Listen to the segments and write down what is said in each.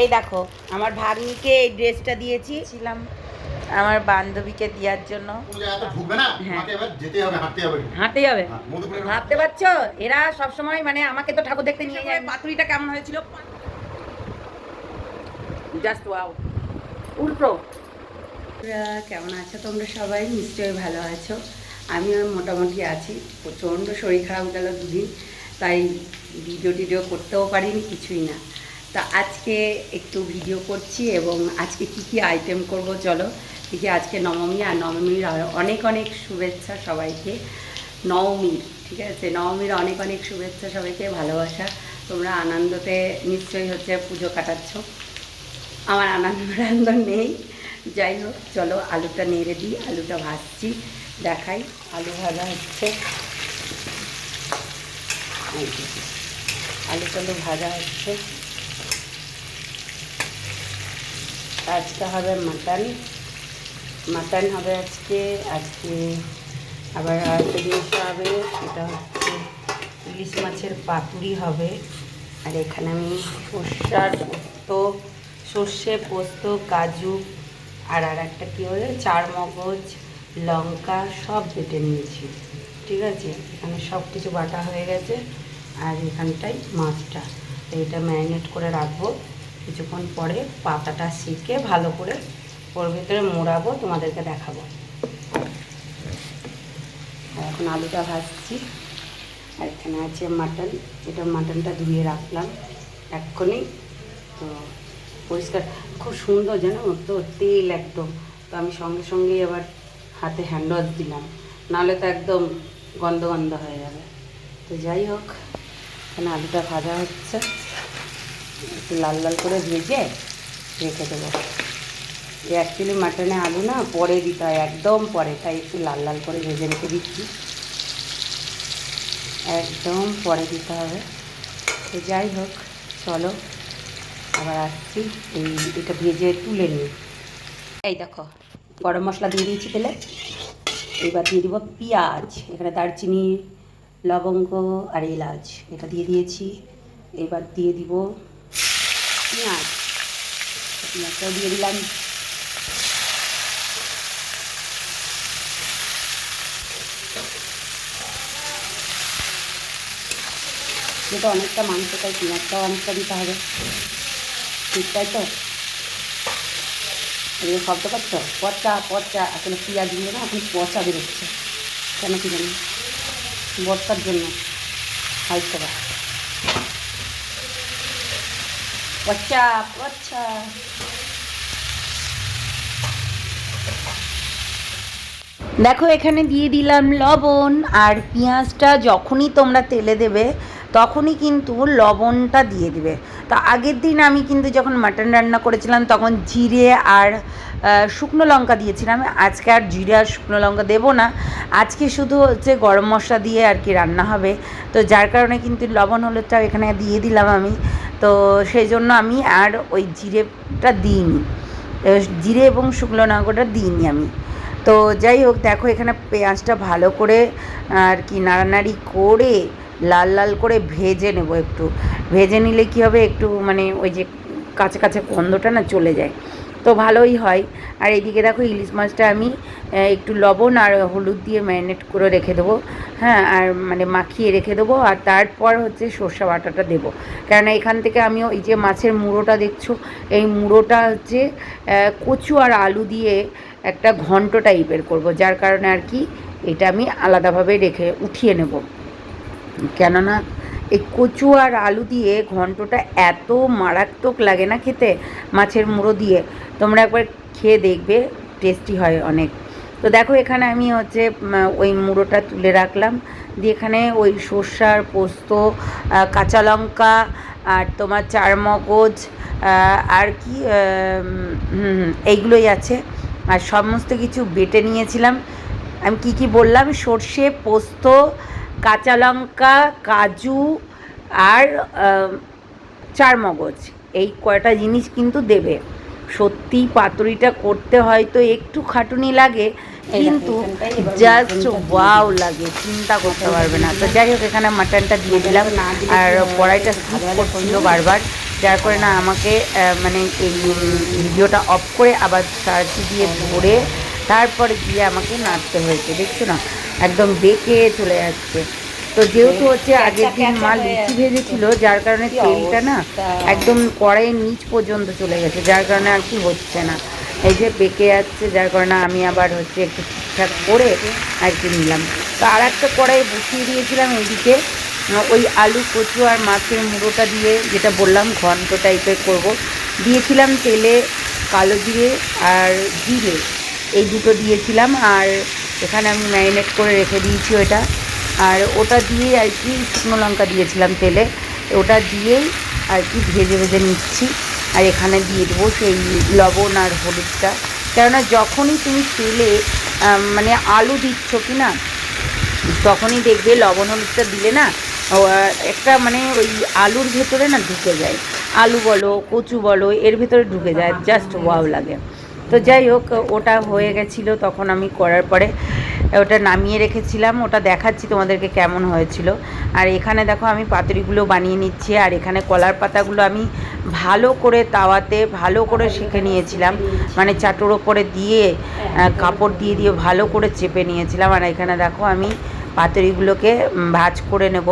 এই দেখো আমার ভাগ্নিকে এই ড্রেসটা দিয়েছি। ছিলাম। আমার বান্ধবীকে দেওয়ার জন্য। হ্যাঁ। তোমাকে এবার যেতে হবে হাঁটতে হবে। হ্যাঁ, ভাবতে পারছ? এরা সব সময় মানে আমাকে তো ঠাকুর দেখতে নিয়ে যায়। পাতুরিটা কেমন হয়েছিল? জাস্ট ওয়াও উল্টো। কেমন আছো? তোমরা সবাই নিশ্চয়ই ভালো আছো। আমিও মোটামুটি আছি। প্রচণ্ড শরীর খারাপ গেল দুদিন তাই ভিডিও টিডিও করতেও পারিনি কিছুই না। তা আজকে একটু ভিডিও করছি এবং আজকে কি কি আইটেম করব চলো দেখি আজকে নবমী আর নবমীর অনেক অনেক শুভেচ্ছা সবাইকে। নবমীর ঠিক আছে? নবমীর অনেক অনেক শুভেচ্ছা সবাইকে, ভালোবাসা। তোমরা আনন্দতে নিশ্চয়ই হচ্ছে পুজো কাটাচ্ছ। আমার আনন্দ আনন্দ নেই। যাই হোক, চলো আলুটা নেড়ে দিই, আলুটা ভাজছি, দেখাই। আলু ভাজা হচ্ছে। আলু টালু ভাজা হচ্ছে। আজকে হবে মাটন। মাটন হবে আজকে আজকে আবার আরেকটা জিনিস হবে, সেটা হচ্ছে ইলিশ মাছের পাতুরি হবে। আর এখানে আমি সর্ষার পোস্ত, সর্ষে পোস্ত, কাজু, আর আর একটা কী হবে, চার মগজ, লঙ্কা সব বেটে নিয়েছি। ঠিক আছে? এখানে সব কিছু বাটা হয়ে গেছে। আর এখানটাই মাছটা এটা ম্যারিনেট করে রাখব। কিছুক্ষণ পরে পাতাটা সেকে ভালো করে ওর ভিতরে মোড়াবো, তোমাদেরকে দেখাবো। এখন আলুটা ভাজছি। আর এখানে আছে মাটন, এটা মাটনটা ধুয়ে রাখলাম এক্ষুনি। তো পরিষ্কার, খুব সুন্দর জানো তো তেল একদম। তো আমি সঙ্গে সঙ্গেই আবার হাতে হ্যান্ড ওয়াশ দিলাম। নাহলে তো একদম গন্ধ গন্ধ হয়ে যাবে। তো যাই হোক, এখানে আলুটা ভাজা হচ্ছে। একটু লাল লাল করে ভেজে রেখে দেবো। অ্যাকচুয়ালি মাটনে আলু না পরে দিতে হয়, একদম পরে, তাই একটু লাল লাল করে ভেজে রেখে দিচ্ছি। একদম পরে দিতে হবে। তো যাই হোক, চলো, আবার আসছি। এই এটা ভেজে তুলে নিই। এই দেখো, গরম মশলা দিয়ে দিয়েছি তেলে। এবার দিয়ে দিব পেঁয়াজ, এখানে দারচিনি, লবঙ্গ আর এলাচ। এটা দিয়ে দিয়েছি। এবার দিয়ে দিব পেঁয়াজ। পেঁয়াজটাও দিয়ে দিলাম। যেটা অনেকটা মাংস, তাই পেঁয়াজটাও অনেকটা দিতে হবে। ঠিক তাই তো? এগুলো শব্দ পাচ্ছ পচা পচা। আসলে দিয়ে না, এখন পচা বেরোচ্ছে। কেন কি জানি? বর্ষার জন্য। হয়তো বা পচা পচা দেখো, এখানে দিয়ে দিলাম লবণ আর পেঁয়াজটা যখনই তোমরা তেলে দেবে, তখনই কিন্তু লবণটা দিয়ে দিবে। তা আগের দিন আমি কিন্তু যখন মাটন রান্না করেছিলাম, তখন জিরে আর শুকনো লঙ্কা দিয়েছিলাম। আজকে আর জিরে আর শুকনো লঙ্কা দেবো না। আজকে শুধু হচ্ছে গরম মশলা দিয়ে আর কি রান্না হবে। তো যার কারণে কিন্তু লবণ হলুদটা এখানে দিয়ে দিলাম আমি। তো সেই জন্য আমি আর ওই জিরেটা দিইনি। জিরে এবং শুকনো লঙ্কাটা দিইনি আমি। তো যাই হোক, দেখো এখানে পেঁয়াজটা ভালো করে, আর কি নাড়ানাড়ি করে লাল লাল করে ভেজে নেব একটু। ভেজে নিলে কি হবে? একটু মানে ওই যে কাছে কাছে গন্ধটা না চলে যায়। তো ভালোই হয়। আর এইদিকে দেখো ইলিশ মাছটা আমি একটু লবণ আর হলুদ দিয়ে ম্যারিনেট করে রেখে দেবো। হ্যাঁ আর মানে মাখিয়ে রেখে দেবো। আর তারপর হচ্ছে সর্ষে বাটাটা দেবো। কেননা এখান থেকে আমি ওই যে মাছের মুড়োটা দেখছ, এই মুড়োটা হচ্ছে কচু আর আলু দিয়ে একটা ঘন্ট টাইপের করব। যার কারণে আর কি এটা আমি আলাদাভাবে রেখে উঠিয়ে নেব। কেননা এই কচু আর আলু দিয়ে ঘন্টটা এত মারাত্মক লাগে না খেতে মাছের মুড়ো দিয়ে। তোমরা একবার খেয়ে দেখবে টেস্টি হয় অনেক। তো দেখো এখানে আমি হচ্ছে ওই মুড়োটা তুলে রাখলাম। দিয়ে এখানে ওই সর্ষার পোস্ত কাঁচা লঙ্কা আর তোমার চার মগজ আর কি এইগুলোই আছে। আর সমস্ত কিছু বেটে নিয়েছিলাম। আমি কি কি বললাম? সর্ষে পোস্ত কাঁচা লঙ্কা কাজু আর আহ, চার মগজ এই কয়টা জিনিস কিন্তু দেবে। সত্যি পাতুরিটা করতে হয়তো একটু খাটুনি লাগে কিন্তু জাস্ট ওয়াও লাগে চিন্তা করতে পারবে না। তো যাই হোক এখানে মাটনটা দিয়ে দিলাম। আর কড়াইটা স্লিপ করছিল বারবার যার করে না আমাকে মানে এই ভিডিওটা অফ করে আবার সার্চ দিয়ে ধরে তারপরে গিয়ে আমাকে নাড়তে হয়েছে দেখছ না? একদম বেঁকে চলে যাচ্ছে তো যেহেতু হচ্ছে আগের দিন মা লুচি ভেজেছিল যার কারণে তেলটা না একদম কড়াইয়ের নিচ পর্যন্ত চলে গেছে যার কারণে আর কি হচ্ছে না। এই যে বেঁকে যাচ্ছে যার কারণে আমি আবার হচ্ছে একটু ঠিকঠাক করে আর কি নিলাম। তো আর একটা কড়াই বসিয়ে দিয়েছিলাম এইদিকে ওই আলু কচু আর মাছের মুড়োটা দিয়ে যেটা বললাম ঘন্ট টাইপের করব। দিয়েছিলাম তেলে কালো জিরে আর জিরে এই দুটো দিয়েছিলাম। আর এখানে আমি ম্যারিনেট করে রেখে দিয়েছি ওটা। আর ওটা দিয়ে আর কি শুকনো লঙ্কা দিয়েছিলাম তেলে। ওটা দিয়েই আর কি ভেজে ভেজে নিচ্ছি। আর এখানে দিয়ে দেবো সেই লবণ আর হলুদটা। কেননা যখনই তুমি তেলে মানে আলু দিচ্ছ কি না, তখনই দেখবে লবণ হলুদটা দিলে না একটা মানে ওই আলুর ভেতরে না ঢুকে যায়। আলু বলো, কচু বলো, এর ভেতরে ঢুকে যায়। জাস্ট ওয়াও লাগে। তো যাই হোক, ওটা হয়ে গেছিল তখন আমি করার পরে ওটা নামিয়ে রেখেছিলাম, ওটা দেখাচ্ছি তোমাদেরকে কেমন হয়েছিল। আর এখানে দেখো আমি পাতুরিগুলো বানিয়ে নিচ্ছি, আর এখানে কলার পাতাগুলো আমি ভালো করে তাওয়াতে, ভালো করে সেঁকে নিয়েছিলাম। মানে চাটুর ওপরে দিয়ে কাপড় দিয়ে দিয়ে ভালো করে চেপে নিয়েছিলাম। আর এখানে দেখো আমি পাতুরিগুলোকে ভাজ করে নেব।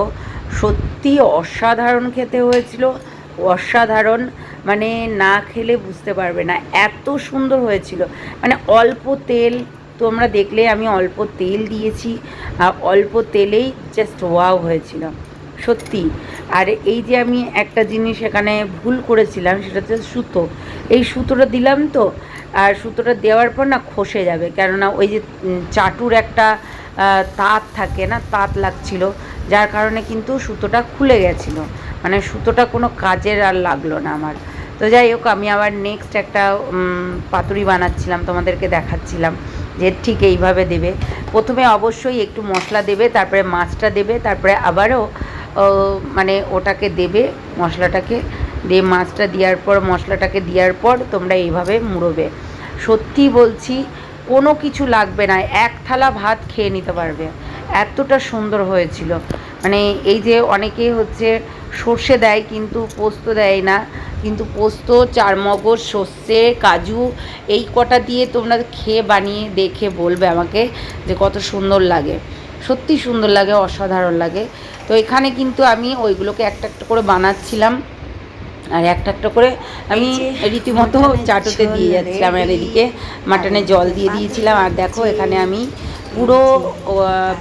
সত্যি অসাধারণ খেতে হয়েছিল, অসাধারণ। মানে না খেলে বুঝতে পারবে না, এত সুন্দর হয়েছিল। মানে অল্প তেল তোমরা দেখলে আমি অল্প তেল দিয়েছি, আর অল্প তেলেই জাস্ট ওয়াও হয়েছিল, সত্যি। আর এই যে আমি একটা জিনিস এখানে ভুল করেছিলাম, সেটা হচ্ছে সুতো। এই সুতোটা দিলাম তো, আর সুতোটা দেওয়ার পর না খসে যাবে, কেননা ওই যে চাটুর একটা তাঁত থাকে না, তাঁত লাগছিল, যার কারণে কিন্তু সুতোটা খুলে গেছিল। মানে সুতোটা কোনো কাজের আর লাগল না আমার। তো যাই হোক, আমি আবার নেক্সট একটা পাতুরি বানাচ্ছিলাম, তোমাদেরকে দেখাচ্ছিলাম। যে ঠিক এইভাবে দেবে। প্রথমে অবশ্যই একটু মশলা দেবে, তারপরে মাছটা দেবে, তারপরে আবারও মানে ওটাকে দেবে, মশলাটাকে। দিয়ে মাছটা দেওয়ার পর, মশলাটাকে দেওয়ার পর তোমরা এইভাবে মুড়োবে। সত্যি বলছি, কোনো কিছু লাগবে না, এক থালা ভাত খেয়ে নিতে পারবে। এতটা সুন্দর হয়েছিল। মানে এই যে অনেকে হচ্ছে সর্ষে দেয় কিন্তু পোস্ত দেয় না কিন্তু পোস্ত চারমগজ সর্ষে কাজু এই কটা দিয়ে তোমরা খেয়ে বানিয়ে দেখে বলবে আমাকে যে কত সুন্দর লাগে। সত্যি সুন্দর লাগে অসাধারণ লাগে। তো এখানে কিন্তু আমি ওইগুলোকে একটা একটা করে বানাচ্ছিলাম। আর একটা একটা করে আমি রীতিমতো চাটুতে দিয়ে যাচ্ছিলাম আর এদিকে। মাটনে জল দিয়ে দিয়েছিলাম। আর দেখো এখানে আমি পুরো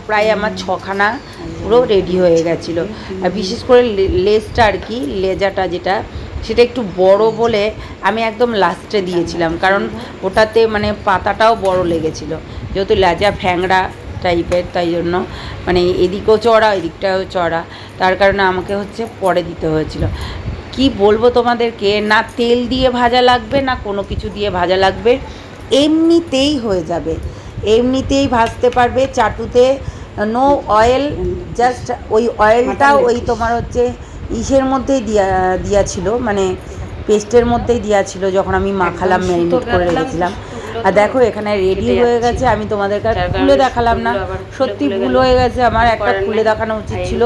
প্রায় আমার ছখানা পুরো রেডি হয়ে গেছিল। আর বিশেষ করে লেজটা আর কি লেজাটা যেটা সেটা একটু বড় বলে আমি একদম লাস্টে দিয়েছিলাম। কারণ ওটাতে মানে পাতাটাও বড় লেগেছিল। যেহেতু লেজা ফ্যাংড়া টাইপের তাই জন্য মানে এদিকেও চড়া এদিকটাও চড়া। তার কারণে আমাকে হচ্ছে পরে দিতে হয়েছিল। কি বলব তোমাদেরকে না তেল দিয়ে ভাজা লাগবে না কোনো কিছু দিয়ে ভাজা লাগবে এমনিতেই হয়ে যাবে। এমনিতেই ভাজতে পারবে চাটুতে। নো অয়েল জাস্ট ওই অয়েলটা ওই তোমার হচ্ছে ইসের মধ্যেই দিয়া দিয়া ছিল মানে পেস্টের মধ্যেই দিয়া ছিল যখন আমি মাখালাম ম্যারিনেট করে রেখেছিলাম। আর দেখো এখানে রেডি হয়ে গেছে আমি তোমাদের আর খুলে দেখালাম না। সত্যি ভুল হয়ে গেছে আমার একটা খুলে দেখানো উচিত ছিল।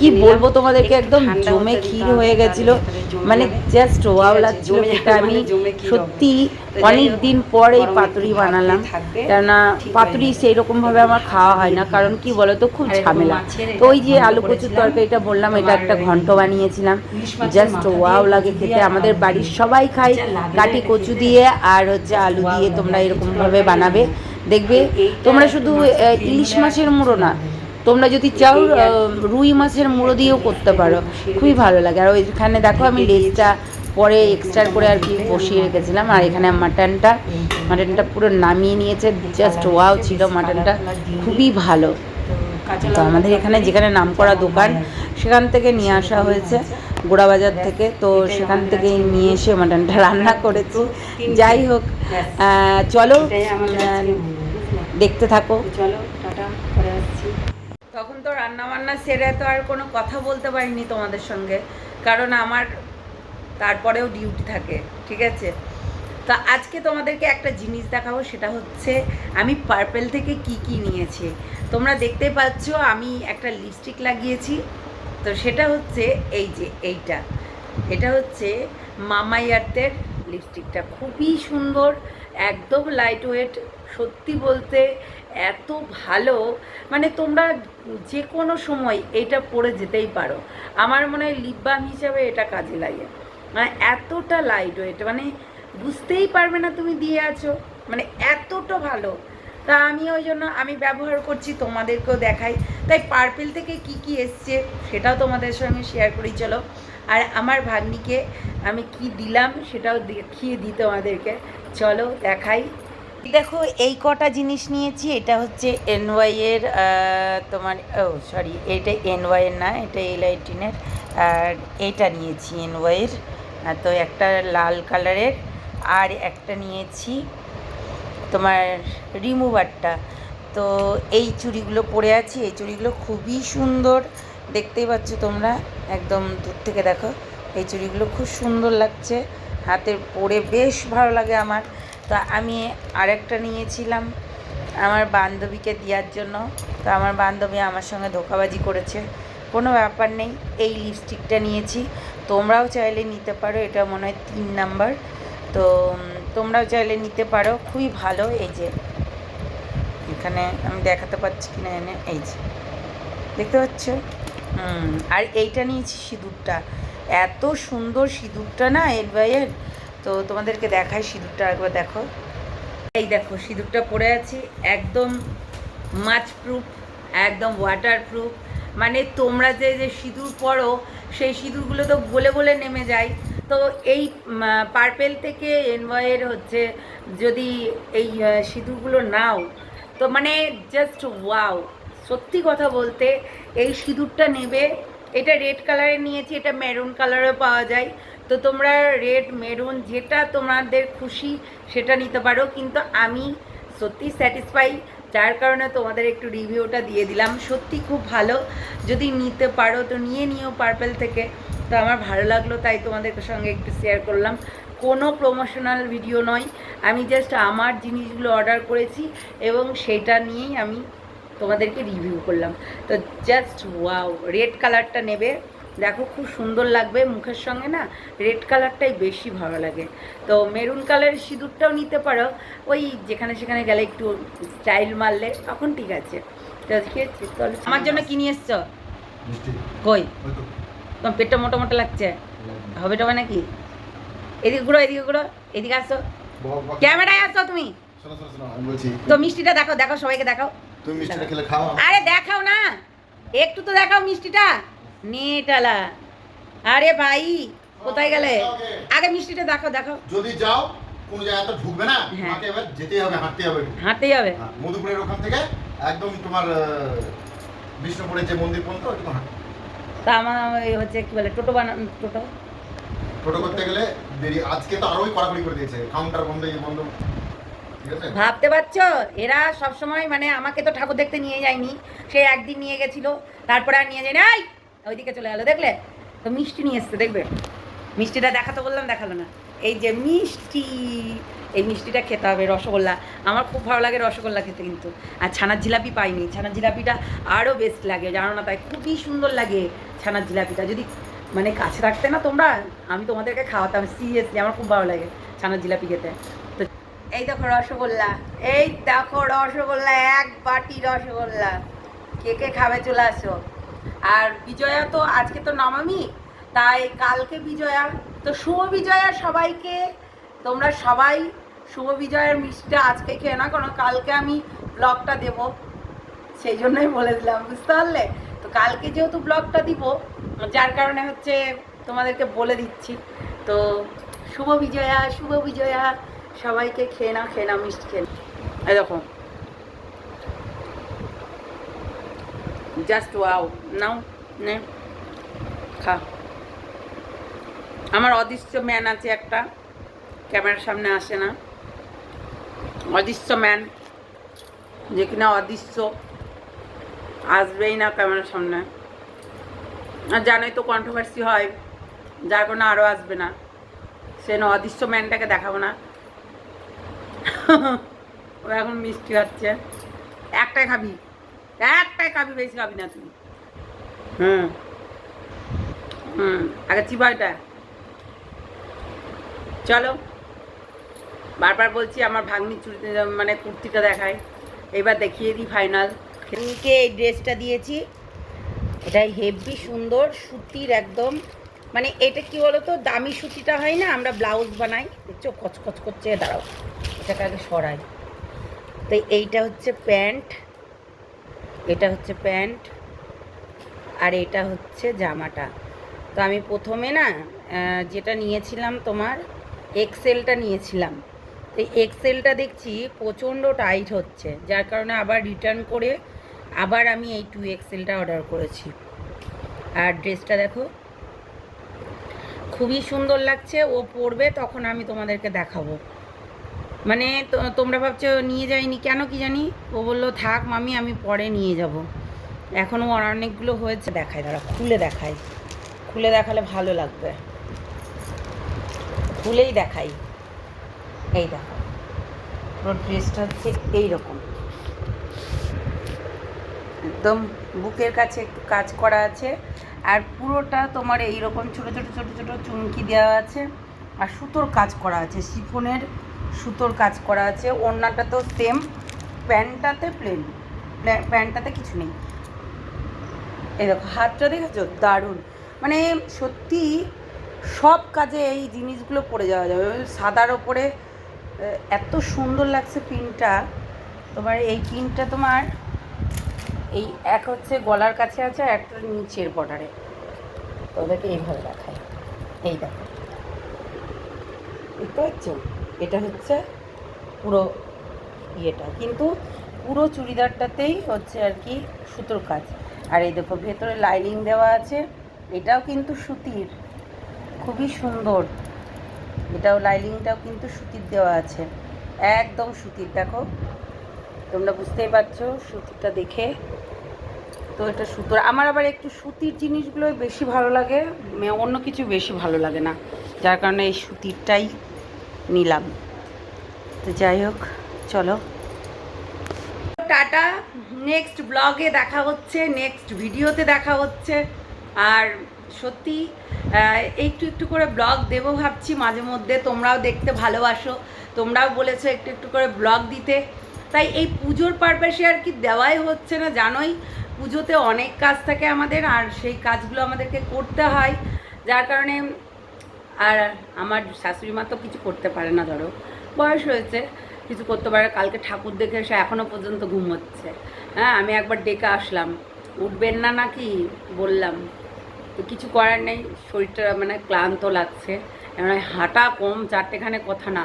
কি বলব তোমাদেরকে? একদম জমে ক্ষীর হয়ে গেছিল। মানে জাস্ট ওয়াও লাগছিল এটা আমি সত্যি অনেক দিন পর এই পাতুরি বানালাম। কেননা পাতুরি সেই রকম ভাবে আমার খাওয়া হয় না কারণ কি বলতো খুব ঝামেলা। তো ওই যে আলু কচুর তরকারিটা বললাম এটা একটা ঘন্ট বানিয়েছিলাম। জাস্ট ওয়াও লাগে খেতে। আমাদের বাড়ির সবাই খায় কাটি কচু দিয়ে আর হচ্ছে আলু দিয়ে তোমরা এরকমভাবে বানাবে। দেখবে তোমরা শুধু ইলিশ মাছের মুড়ো না তোমরা যদি চাও রুই মাছের মুড়ো দিয়েও করতে পারো। খুবই ভালো লাগে। আর ওইখানে দেখো আমি লেজটা পরে এক্সট্রা করে আর কি বসিয়ে রেখেছিলাম। আর এখানে মাটনটা মাটনটা পুরো নামিয়ে নিয়েছে। জাস্ট ওয়াও ছিল মাটনটা খুবই ভালো। তো আমাদের এখানে যেখানে নামকরা দোকান সেখান থেকে নিয়ে আসা হয়েছে। গোড়াবাজার থেকে, তো সেখান থেকে নিয়ে এসে মাটনটা রান্না করেছি। যাই হোক চলো দেখতে থাকো। চলো তখন তো রান্না বান্না সেরে তো আর কোনো কথা বলতে পারিনি তোমাদের সঙ্গে, কারণ আমার তারপরেও ডিউটি থাকে, ঠিক আছে? তা আজকে তোমাদেরকে একটা জিনিস দেখাবো, সেটা হচ্ছে আমি পার্পেল থেকে কি কি নিয়েছি। তোমরা দেখতে পাচ্ছ, আমি একটা লিপস্টিক লাগিয়েছি তো সেটা হচ্ছে এই যে এইটা। এটা হচ্ছে মামা আর্থের লিপস্টিকটা খুবই সুন্দর, একদম লাইট ওয়েট সত্যি বলতে এত ভালো। মানে তোমরা যে কোনো সময় এটা পরে যেতেই পারো। আমার মনে হয় লিপ বাম হিসাবে এটা কাজে লাগে। মানে এতটা লাইট ওয়েট মানে বুঝতেই পারবে না তুমি দিয়ে আছো। মানে এতটা ভালো। তা আমি ওই জন্য আমি ব্যবহার করছি, তোমাদেরকেও দেখাই। তাই পার্পেল থেকে কি কি এসছে সেটাও তোমাদের সঙ্গে শেয়ার করি, চলো। আর আমার ভাগ্নিকে আমি কি দিলাম সেটাও দেখিয়ে দিই তোমাদেরকে। চলো, দেখাই। দেখো, এই কটা জিনিস নিয়েছি, এটা হচ্ছে এনওয়াই এর তোমার, ও সরি এটা এনওয়াই এর না, এটা এল আইটিনের আর এটা নিয়েছি এনওয়াই এর। তো একটা লাল কালারের আর একটা নিয়েছি তোমার রিমুভারটা তো এই চুড়িগুলো পরে আছি, এই চুড়িগুলো খুবই সুন্দর। দেখতেই পাচ্ছ তোমরা, একদম দূর থেকে দেখো। এই চুড়িগুলো খুব সুন্দর লাগছে, হাতে পরে বেশ ভালো লাগে আমার। তো আমি আরেকটা নিয়েছিলাম আমার বান্ধবীকে দেওয়ার জন্য। তো আমার বান্ধবী আমার সঙ্গে ধোকাবাজি করেছে, কোনো ব্যাপার নেই, এই লিপস্টিকটা নিয়েছি। তোমরাও চাইলে নিতে পারো, এটা মনে হয় তিন নাম্বার। তো তোমরাও চাইলে নিতে পারো। খুবই ভালো, এই যে। এখানে আমি দেখাতে পাচ্ছি কিনা এনে, এই যে। দেখতে পাচ্ছ? আর এইটা নিয়েছি সিঁদুরটা। এত সুন্দর সিঁদুরটা না এর বাইয়ের তো তোমাদেরকে দেখায় সিঁদুরটা একবার দেখো। এই দেখো, সিঁদুরটা পরে আছি, একদম মাছ প্রুফ একদম ওয়াটার প্রুফ মানে তোমরা যে যে সিঁদুর পরো সেই সিঁদুরগুলো তো গলে গলে নেমে যায়। তো এই পার্পেল থেকে এনভয়ের হচ্ছে যদি এই সিঁদুরগুলো নাও, তো মানে জাস্ট ওয়াও সত্যি কথা বলতে এই সিঁদুরটা নেবে। এটা রেড কালারে নিয়েছি, এটা মেরুন কালারেও পাওয়া যায়। তো তোমরা রেড মেরুন যেটা তোমাদের খুশি সেটা নিতে পারো। কিন্তু আমি সত্যি স্যাটিসফাই যার কারণে তোমাদের একটু রিভিউটা দিয়ে দিলাম। সত্যি খুব ভালো, যদি নিতে পারো তো নিয়ে নিও পার্পেল থেকে। তো আমার ভালো লাগল তাই তোমাদের সঙ্গে একটু শেয়ার করলাম। কোনো প্রমোশনাল ভিডিও নয় আমি জাস্ট আমার জিনিসগুলো অর্ডার করেছি এবং সেটা নিয়েই আমি তোমাদেরকে রিভিউ করলাম। তো জাস্ট ওয়াও রেড কালারটা নেবে। দেখো খুব সুন্দর লাগবে মুখের সঙ্গে না রেড কালারটাই বেশি ভালো লাগে। তো মেরুন কালারের সিঁদুরটাও নিতে পারো ওই যেখানে সেখানে গেলে একটু স্টাইল মারলে তখন ঠিক আছে। তো। আমার জন্য কি নিয়ে এসছো? কই? তোমার পেটটা মোটা মোটা লাগছে হবে টবে নাকি? এদিকে ঘুরো এদিকে ঘুরো এদিকে আসো। ক্যামেরায় আসো তুমি। তো মিষ্টিটা দেখো দেখো সবাইকে দেখাও। তুমি মিষ্টিটা খেলে খাও। আরে দেখাও না। একটু তো দেখাও মিষ্টিটা। নেটালা। আরে ভাই কোথায় গেলে? আগে মিষ্টিটা দেখো দেখো যদি যাও কোন জায়গাতে ঢুকবে না। হ্যাঁ। তোমাকে এবার যেতেই হবে হাঁটতে হবে। হাঁটতেই হবে। হ্যাঁ, মধুপুরের ওখান থেকে একদম তোমার বিষ্ণুপুরের যে মন্দির পর্যন্ত ওইটুকু হাঁটো তা আমার ওই হচ্ছে কি বলে টোটো বানা টোটো। টোটো করতে গেলে দেরি আজকে তো আরোই কড়াকড়ি করে দিয়েছে কাউন্টার বন্ধ এই বন্ধ। ভাবতে পারছ? এরা সব সময় মানে আমাকে তো ঠাকুর দেখতে নিয়ে যায়নি। সে একদিন নিয়ে গেছিল তারপরে আর নিয়ে যায়নি। আই ওইদিকে চলে গেলো দেখলে? তো মিষ্টি নিয়ে এসছে দেখবে? মিষ্টিটা দেখাতে বললাম দেখাল না। এই যে মিষ্টি, এই মিষ্টিটা খেতে হবে রসগোল্লা। আমার খুব ভালো লাগে রসগোল্লা খেতে কিন্তু। আর ছানার জিলাপি পাইনি। ছানার জিলাপিটা আরও বেস্ট লাগে, জানো না তাই? খুবই সুন্দর লাগে ছানার জিলাপিটা। যদি মানে কাছে রাখতে না তোমরা, আমি তোমাদেরকে খাওয়াতাম সিরিয়াসলি আমার খুব ভালো লাগে ছানার জিলাপি খেতে। তো এই দেখো রসগোল্লা, এই দেখো রসগোল্লা, এক বাটি রসগোল্লা। কে কে খাবে চলে আসো। আর বিজয়া তো আজকে তো নবমী তাই কালকে বিজয়া তো শুভ বিজয়া সবাইকে, তোমরা সবাই শুভ বিজয়ার মিষ্টিটা আজকে খেয়ে না কারণ কালকে আমি ব্লগটা দেব। সেই জন্যই বলে দিলাম, বুঝতে পারলে? তো কালকে যেহেতু ব্লগটা দিব, যার কারণে হচ্ছে তোমাদেরকে বলে দিচ্ছি। তো শুভ বিজয়া শুভ বিজয়া, সবাইকে খেয়ে না খেয়ে না মিষ্টি খেয়ে দেখো। জাস্ট ওয়াও নাও, নে, খা। আমার অদৃশ্য ম্যান আছে একটা। ক্যামেরার সামনে আসে না। অদৃশ্য ম্যান যে কিনা অদৃশ্য। আসবেই না ক্যামেরার সামনে। আর জানোই তো কন্ট্রোভার্সি হয়। যার কোনো আরও আসবে না। সে না অদৃশ্য ম্যানটাকে দেখাবো না। ও এখন মিষ্টি হচ্ছে একটাই খাবি। একটাই খাবি বেশি খাবি না তুই। হুম। হুম। আগে চিবাইটা। চলো। বারবার বলছি আমার ভাগ্নি চুড়ি মানে কুর্তিটা দেখায়। এবার দেখিয়ে দিই ফাইনাল কে এই ড্রেসটা দিয়েছি। এটাই হেভি সুন্দর, সুতির একদম। মানে এটা কি বলতো, দামি সুতিটা হয় না, আমরা ব্লাউজ বানাই। দেখছ, কচকচ করছে, দাঁড়াও। এটাকে আগে সরাই। তো এইটা হচ্ছে প্যান্ট। এটা হচ্ছে প্যান্ট। আর এটা হচ্ছে জামাটা। তো আমি প্রথমে না যেটা নিয়েছিলাম তোমার এক্সেলটা নিয়েছিলাম। তো এক্সেলটা দেখছি প্রচণ্ড টাইট হচ্ছে, যার কারণে আবার রিটার্ন করে আবার আমি এই টু এক্সেলটা অর্ডার করেছি। আর ড্রেসটা দেখো, খুবই সুন্দর লাগছে, ও পরবে তখন আমি তোমাদেরকে দেখাবো। মানে তোমরা ভাবছ নিয়ে যাইনি কেন কি জানি? ও বলল, থাক মামি, আমি পরে নিয়ে যাব। এখনও অনেকগুলো হয়েছে, দেখায় দাঁড়া খুলে দেখাই খুলে দেখালে ভালো লাগবে। খুলেই দেখাই। এই দেখো। পুরো ড্রেসটা হচ্ছে এইরকম। একদম বুকের কাছে একটু কাজ করা আছে। আর পুরোটা তোমার এইরকম ছোট ছোট ছোট ছোট চুমকি দেওয়া আছে। আর সুতোর কাজ করা আছে। শিফনের সুতোর কাজ করা আছে। ওড়নাটা তো সেম প্যান্টটাতে প্লেন প্যান্টটাতে কিছু নেই। এই দেখো, হাতটা দেখেছ? দারুণ। মানে সত্যি সব কাজে এই জিনিসগুলো পরে যাওয়া যাবে। সাদার ওপরে এত সুন্দর লাগছে পিনটা। তোমার এই পিনটা তোমার, এই এক হচ্ছে গলার কাছে আছে আর একটা নিচের বর্ডারে ওদেরকে এইভাবে দেখায়। এই দেখো। বুঝতে পারছ এটা হচ্ছে পুরো ইয়েটা। কিন্তু পুরো চুড়িদারটাতেই হচ্ছে আর কি সুতোর কাজ। আর এই দেখো, ভেতরে লাইনিং দেওয়া আছে। এটাও কিন্তু সুতির। খুবই সুন্দর। এটাও লাইনিংটাও কিন্তু সুতির দেওয়া আছে। একদম সুতির, দেখো। তোমরা বুঝতেই পারছ সুতিটা দেখে। তো এটা সুতোর। আমার আবার একটু সুতির জিনিসগুলোই বেশি ভালো লাগে মে- অন্য কিছু বেশি ভালো লাগে না। যার কারণে এই সুতিরটাই নিলাম। তো যাই হোক, চলো। টাটা, নেক্সট ব্লগে দেখা হচ্ছে, নেক্সট ভিডিওতে দেখা হচ্ছে। আর সত্যি একটু একটু করে ব্লগ দেবো ভাবছি, মাঝে মধ্যে তোমরাও দেখতে ভালোবাসো। তোমরাও বলেছ একটু একটু করে ব্লগ দিতে। তাই এই পুজোর পারপাসে আর কি দেওয়াই হচ্ছে না, জানোই? পুজোতে অনেক কাজ থাকে আমাদের, আর সেই কাজগুলো আমাদেরকে করতে হয়। যার কারণে আর আমার শাশুড়ি মা তো কিছু করতে পারে না, ধরো। বয়স হয়েছে, কিছু করতে পারে কালকে ঠাকুর দেখে এসে এখনও পর্যন্ত ঘুমোচ্ছে। হ্যাঁ আমি একবার ডেকে আসলাম। উঠবেন না নাকি? বললাম। তো কিছু করার নেই, শরীরটা মানে ক্লান্ত লাগছে। এমন হাঁটা কম, চারটেখানে কথা না।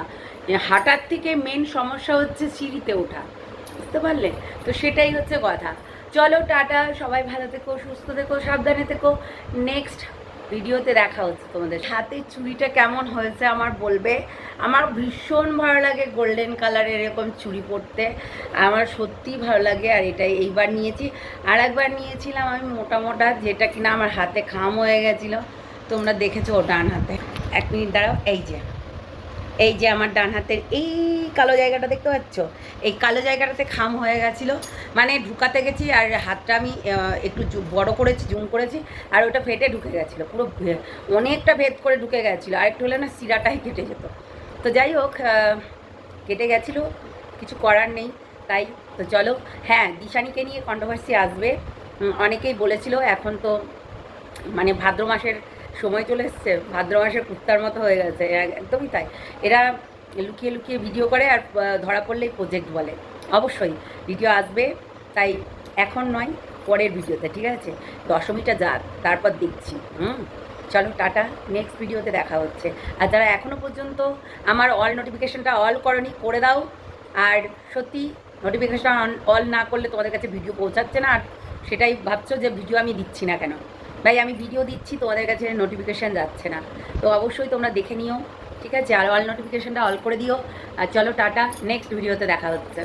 হাঁটার থেকে মেন সমস্যা হচ্ছে সিঁড়িতে ওঠা, বুঝতে পারলে? তো সেটাই হচ্ছে কথা। চলো, টাটা, সবাই ভালো থেকো, সুস্থ থেকো, সাবধানে থেকো। নেক্সট ভিডিওতে দেখা হচ্ছে তোমাদের হাতে চুড়িটা কেমন হয়েছে আমার বলবে? আমার ভীষণ ভালো লাগে গোল্ডেন কালারের এরকম চুড়ি পরতে। আমার সত্যিই ভালো লাগে আর এটাই এইবার নিয়েছি। আর একবার নিয়েছিলাম আমি মোটা মোটা, যেটা কিনা আমার হাতে খাম হয়ে গেছিল। তোমরা দেখেছ ওটা আন হাতে। এক মিনিট দাঁড়াও, এই যে। এই যে আমার ডান হাতের এই কালো জায়গাটা দেখতে পাচ্ছ? এই কালো জায়গাটাতে খাম হয়ে গেছিল। মানে ঢুকাতে গেছি আর হাতটা আমি একটু বড় করেছি, জুম করেছি, আর ওটা ফেটে ঢুকে গেছিল, পুরো অনেকটা ভেদ করে ঢুকে গেছিল, আর একটু হলে না শিরাটাই কেটে যেত। তো যাই হোক কেটে গেছিল, কিছু করার নেই, তাই, তো চলো। হ্যাঁ দিশানিকে নিয়ে কন্ট্রোভার্সি আসবে। অনেকেই বলেছিল, এখন তো মানে ভাদ্র মাসের সময় চলে এসছে, ভাদ্র মাসের কুত্তার মতো হয়ে গেছে একদমই তাই। এরা লুকিয়ে লুকিয়ে ভিডিও করে আর ধরা পড়লেই প্রজেক্ট বলে। অবশ্যই ভিডিও আসবে, তাই এখন নয়, পরের ভিডিওতে ঠিক আছে? দশমীটা যাক, তারপর দেখছি, হুম? চলো, টাটা নেক্সট ভিডিওতে দেখা হচ্ছে। আর যারা এখনও পর্যন্ত আমার অল নোটিফিকেশনটা অল করনি, করে দাও। আর সত্যি নোটিফিকেশন অল না করলে তোমাদের কাছে ভিডিও পৌঁছাচ্ছে না। আর সেটাই ভাবছ যে ভিডিও আমি দিচ্ছি না কেন? ভাই, আমি ভিডিও দিচ্ছি, তোমাদের কাছে নোটিফিকেশান যাচ্ছে না। তো অবশ্যই তোমরা দেখে নিও, ঠিক আছে? আর অল নোটিফিকেশানটা অল করে দিও। আর চলো, টাটা নেক্সট ভিডিওতে দেখা হচ্ছে।